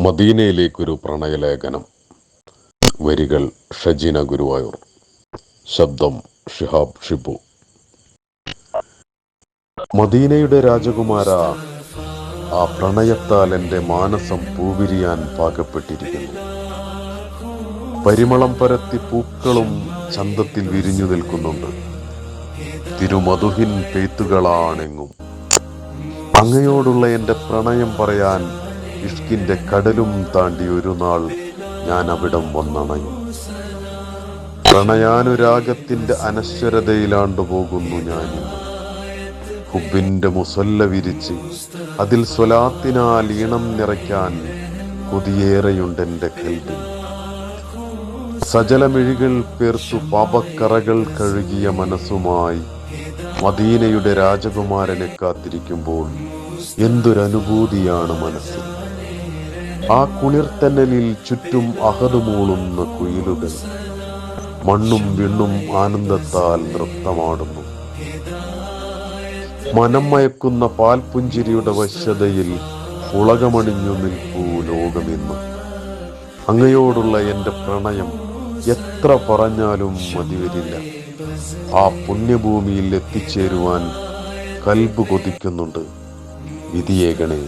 മദീനയിലേക്കൊരു പ്രണയലേഖനം. വരികൾ ഷജീന ഗുരുവായൂർ. ശബ്ദം ഷിഹാബ് ഷിബു. മദീനയുടെ രാജകുമാര ആ പ്രണയത്താൽ എന്റെ മാനസം പൂവിരിയാൻ പാകപ്പെട്ടിരിക്കുന്നു. പരിമളം പരത്തി പൂക്കളും ചന്തത്തിൽ വിരിഞ്ഞു നിൽക്കുന്നുണ്ട്. തിരുമധുഹിൻ പെയ്ത്തുകളാണെങ്ങും അങ്ങയോടുള്ള എന്റെ പ്രണയം പറയാൻ ഇഷ്കിന്റെ കടലും താണ്ടി ഒരു നാൾ ഞാൻ അവിടം വന്നണയും പ്രണയാനുരാഗത്തിന്റെ അനശ്വരതയിലാണ്ടു പോകുന്നു ഞാൻ. ഹുബിന്റെ മുസല്ല വിരിച്ച് അതിൽ സ്വലാത്തിനാൽ ഈണം നിറയ്ക്കാൻ കൊതിയേറെയുണ്ടെന്റെ കൽവിൽ. സജലമിഴികൾ പേർത്തു പാപക്കറകൾ കഴുകിയ മനസ്സുമായി മദീനയുടെ രാജകുമാരനെ കാത്തിരിക്കുമ്പോൾ എന്തൊരനുഭൂതിയാണ് മനസ്സിൽ? ആ കുളിർത്തന്നലിൽ ചുറ്റും അഹതുമൂളുന്ന കുയിലുകൾ മണ്ണും വിണ്ണും ആനന്ദത്താൽ നൃത്തമാടുന്നു. മനം മയക്കുന്ന പാൽപുഞ്ചിരിയുടെ വശ്യതയിൽ പുളകമണിഞ്ഞു നിൽക്കൂ ലോകമെന്ന്. അങ്ങയോടുള്ള എന്റെ പ്രണയം എത്ര പറഞ്ഞാലും മതിവരില്ല. ആ പുണ്യഭൂമിയിൽ എത്തിച്ചേരുവാൻ കൽബ് കൊതിക്കുന്നുണ്ട്. വിധിയേകണേ.